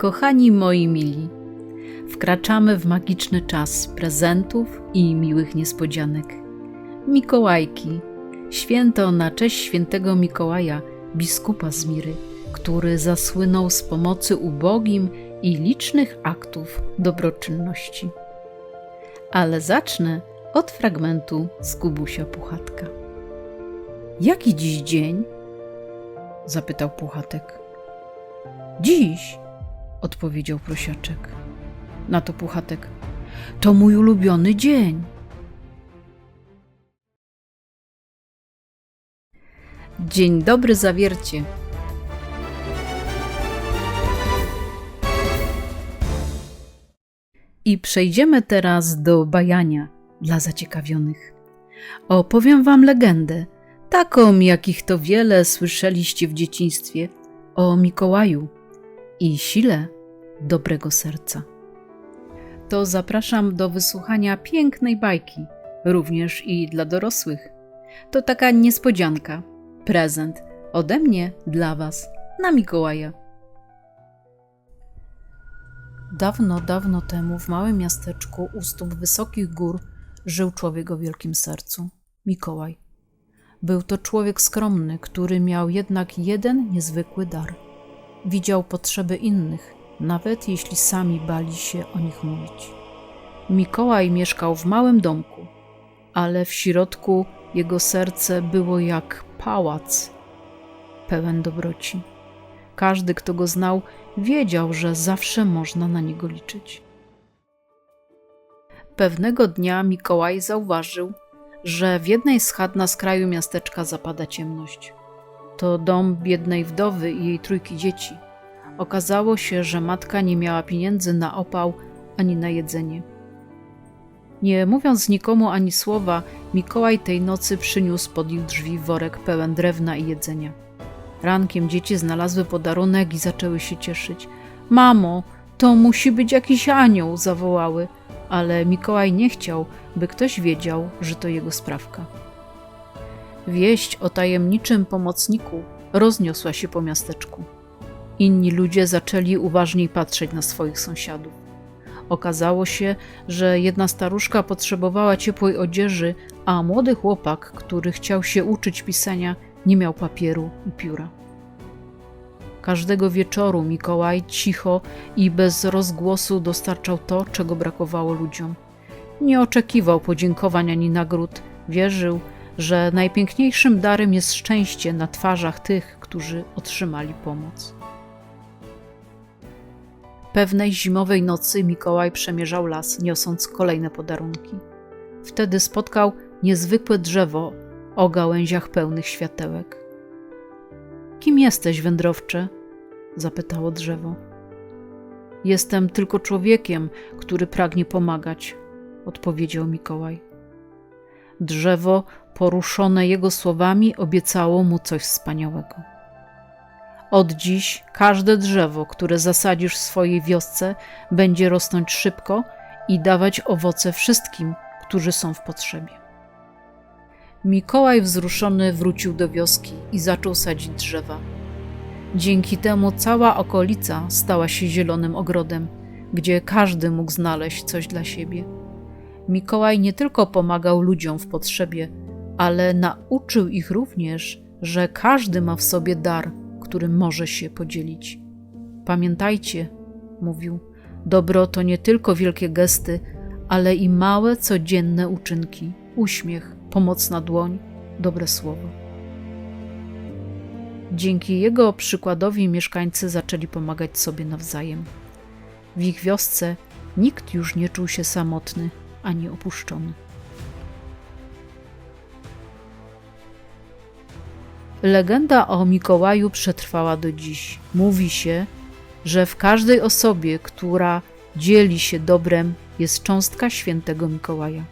Kochani moi mili, wkraczamy w magiczny czas prezentów i miłych niespodzianek. Mikołajki, święto na cześć świętego Mikołaja, biskupa z Miry, który zasłynął z pomocy ubogim i licznych aktów dobroczynności. Ale zacznę od fragmentu z Kubusia Puchatka. Jaki dziś dzień? zapytał Puchatek. Dziś, odpowiedział prosiaczek. Na to Puchatek. To mój ulubiony dzień. Dzień dobry, zawiercie. I przejdziemy teraz do bajania dla zaciekawionych. Opowiem wam legendę, taką jakich to wiele słyszeliście w dzieciństwie, o Mikołaju i sile dobrego serca. To zapraszam do wysłuchania pięknej bajki, również i dla dorosłych. To taka niespodzianka, prezent ode mnie dla Was na Mikołaja. Dawno, dawno temu w małym miasteczku u stóp wysokich gór żył człowiek o wielkim sercu Mikołaj. Był to człowiek skromny, który miał jednak jeden niezwykły dar. Widział potrzeby innych, nawet jeśli sami bali się o nich mówić. Mikołaj mieszkał w małym domku, ale w środku jego serce było jak pałac pełen dobroci. Każdy, kto go znał, wiedział, że zawsze można na niego liczyć. Pewnego dnia Mikołaj zauważył, że w jednej z chat na skraju miasteczka zapada ciemność. To dom biednej wdowy i jej trójki dzieci. Okazało się, że matka nie miała pieniędzy na opał ani na jedzenie. Nie mówiąc nikomu ani słowa, Mikołaj tej nocy przyniósł pod ich drzwi worek pełen drewna i jedzenia. Rankiem dzieci znalazły podarunek i zaczęły się cieszyć. Mamo, to musi być jakiś anioł, zawołały, ale Mikołaj nie chciał, by ktoś wiedział, że to jego sprawka. Wieść o tajemniczym pomocniku rozniosła się po miasteczku. Inni ludzie zaczęli uważniej patrzeć na swoich sąsiadów. Okazało się, że jedna staruszka potrzebowała ciepłej odzieży, a młody chłopak, który chciał się uczyć pisania, nie miał papieru i pióra. Każdego wieczoru Mikołaj cicho i bez rozgłosu dostarczał to, czego brakowało ludziom. Nie oczekiwał podziękowań ani nagród. Wierzył, że najpiękniejszym darem jest szczęście na twarzach tych, którzy otrzymali pomoc. Pewnej zimowej nocy Mikołaj przemierzał las, niosąc kolejne podarunki. Wtedy spotkał niezwykłe drzewo o gałęziach pełnych światełek. Kim jesteś, wędrowcze? zapytało drzewo. Jestem tylko człowiekiem, który pragnie pomagać, odpowiedział Mikołaj. Drzewo, poruszone jego słowami, obiecało mu coś wspaniałego. Od dziś każde drzewo, które zasadzisz w swojej wiosce, będzie rosnąć szybko i dawać owoce wszystkim, którzy są w potrzebie. Mikołaj wzruszony wrócił do wioski i zaczął sadzić drzewa. Dzięki temu cała okolica stała się zielonym ogrodem, gdzie każdy mógł znaleźć coś dla siebie. Mikołaj nie tylko pomagał ludziom w potrzebie, ale nauczył ich również, że każdy ma w sobie dar, którym może się podzielić. Pamiętajcie, mówił, dobro to nie tylko wielkie gesty, ale i małe codzienne uczynki, uśmiech, pomocna dłoń, dobre słowo. Dzięki jego przykładowi mieszkańcy zaczęli pomagać sobie nawzajem. W ich wiosce nikt już nie czuł się samotny ani opuszczony. Legenda o Mikołaju przetrwała do dziś. Mówi się, że w każdej osobie, która dzieli się dobrem, jest cząstka świętego Mikołaja.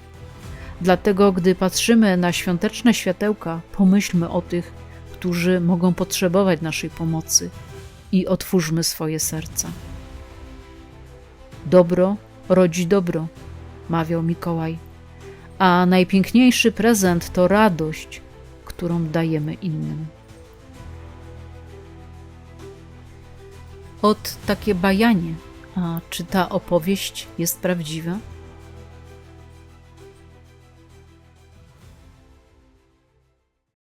Dlatego, gdy patrzymy na świąteczne światełka, pomyślmy o tych, którzy mogą potrzebować naszej pomocy i otwórzmy swoje serca. Dobro rodzi dobro, mawiał Mikołaj, a najpiękniejszy prezent to radość, którą dajemy innym. Ot takie bajanie. A czy ta opowieść jest prawdziwa?